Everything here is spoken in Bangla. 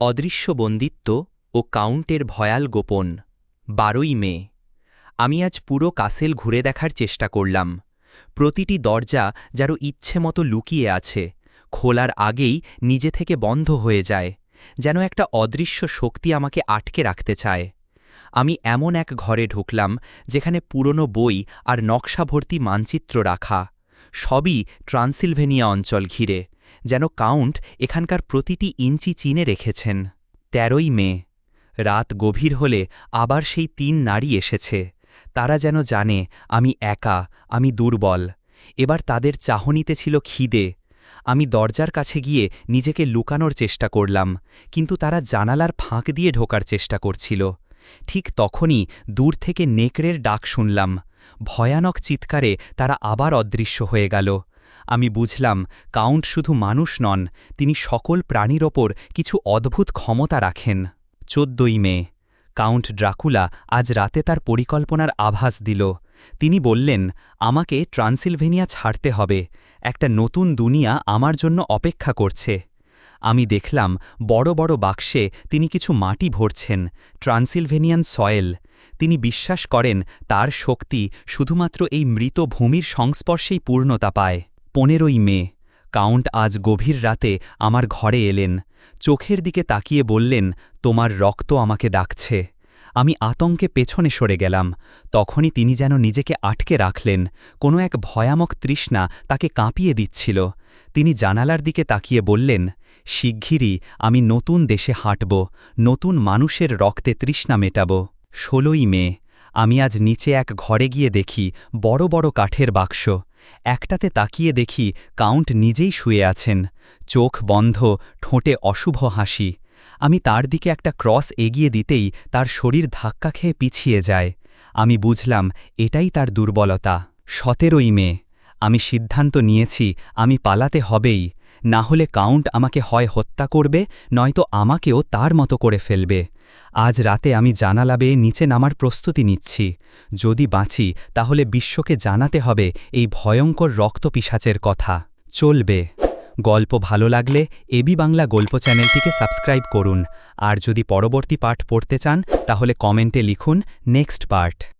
অদৃশ্য বন্দিত্ব ও কাউন্টের ভয়াল গোপন। বারোই মে। আমি আজ পুরো কাসেল ঘুরে দেখার চেষ্টা করলাম। প্রতিটি দরজা যারও ইচ্ছে মতো লুকিয়ে আছে, খোলার আগেই নিজে থেকে বন্ধ হয়ে যায়, যেন একটা অদৃশ্য শক্তি আমাকে আটকে রাখতে চায়। আমি এমন এক ঘরে ঢুকলাম, যেখানে পুরনো বই আর নকশা ভর্তি মানচিত্র রাখা, সবই ট্রান্সিলভেনিয়া অঞ্চল ঘিরে। যেন কাউন্ট এখানকার প্রতিটি ইঞ্চি চিনে রেখেছেন। তেরোই মে, রাত গভীর হলে আবার সেই তিন নারী এসেছে। তারা যেন জানে, আমি একা, আমি দুর্বল। এবার তাদের চাহনিতে ছিল খিদে। আমি দরজার কাছে গিয়ে নিজেকে লুকানোর চেষ্টা করলাম, কিন্তু তারা জানালার ফাঁক দিয়ে ঢোকার চেষ্টা করছিল। ঠিক তখনই দূর থেকে নেকড়ের ডাক শুনলাম। ভয়ানক চিৎকারে তারা আবার অদৃশ্য হয়ে গেল। আমি বুঝলাম, কাউন্ট শুধু মানুষ নন, তিনি সকল প্রাণীর ওপর কিছু অদ্ভুত ক্ষমতা রাখেন। চোদ্দই মে, কাউন্ট ড্রাকুলা আজ রাতে তার পরিকল্পনার আভাস দিল। তিনি বললেন, আমাকে ট্রান্সিলভেনিয়া ছাড়তে হবে। একটা নতুন দুনিয়া আমার জন্য অপেক্ষা করছে। আমি দেখলাম, বড় বড় বাক্সে তিনি কিছু মাটি ভরছেন, ট্রান্সিলভেনিয়ান সয়েল। তিনি বিশ্বাস করেন, তার শক্তি শুধুমাত্র এই মৃত ভূমির সংস্পর্শেই পূর্ণতা পায়। পনেরোই মে, কাউন্ট আজ গভীর রাতে আমার ঘরে এলেন। চোখের দিকে তাকিয়ে বললেন, তোমার রক্ত আমাকে ডাকছে। আমি আতঙ্কে পেছনে সরে গেলাম। তখনই তিনি যেন নিজেকে আটকে রাখলেন। কোনো এক ভয়ামক তৃষ্ণা তাকে কাঁপিয়ে দিচ্ছিল। তিনি জানালার দিকে তাকিয়ে বললেন, শিগগিরই আমি নতুন দেশে হাঁটব, নতুন মানুষের রক্তে তৃষ্ণা মেটাব। ষোলোই মে আমি আজ নিচে এক ঘরে গিয়ে দেখি বড় বড় কাঠের বাক্স। একটাতে তাকিয়ে দেখি কাউন্ট নিজেই শুয়ে আছেন। চোখ বন্ধ, ঠোঁটে অশুভ হাসি। আমি তার দিকে একটা ক্রস এগিয়ে দিতেই তার শরীর ধাক্কা খেয়ে পিছিয়ে যায়। আমি বুঝলাম, এটাই তার দুর্বলতা। সতেরোই মে। আমি সিদ্ধান্ত নিয়েছি, আমি পালাতে হবেই। না হলে কাউন্ট আমাকে হয় হত্যা করবে, নয়তো আমাকেও তার মতো করে ফেলবে। আজ রাতে আমি জানালা বেয়ে নিচে নামার প্রস্তুতি নিচ্ছি। যদি বাঁচি, তাহলে বিশ্বকে জানাতে হবে এই ভয়ঙ্কর রক্তপিসাচের কথা। চলবে। গল্প ভালো লাগলে এবি বাংলা গল্প চ্যানেলটিকে সাবস্ক্রাইব করুন। আর যদি পরবর্তী পার্ট পড়তে চান, তাহলে কমেন্টে লিখুন নেক্সট পার্ট।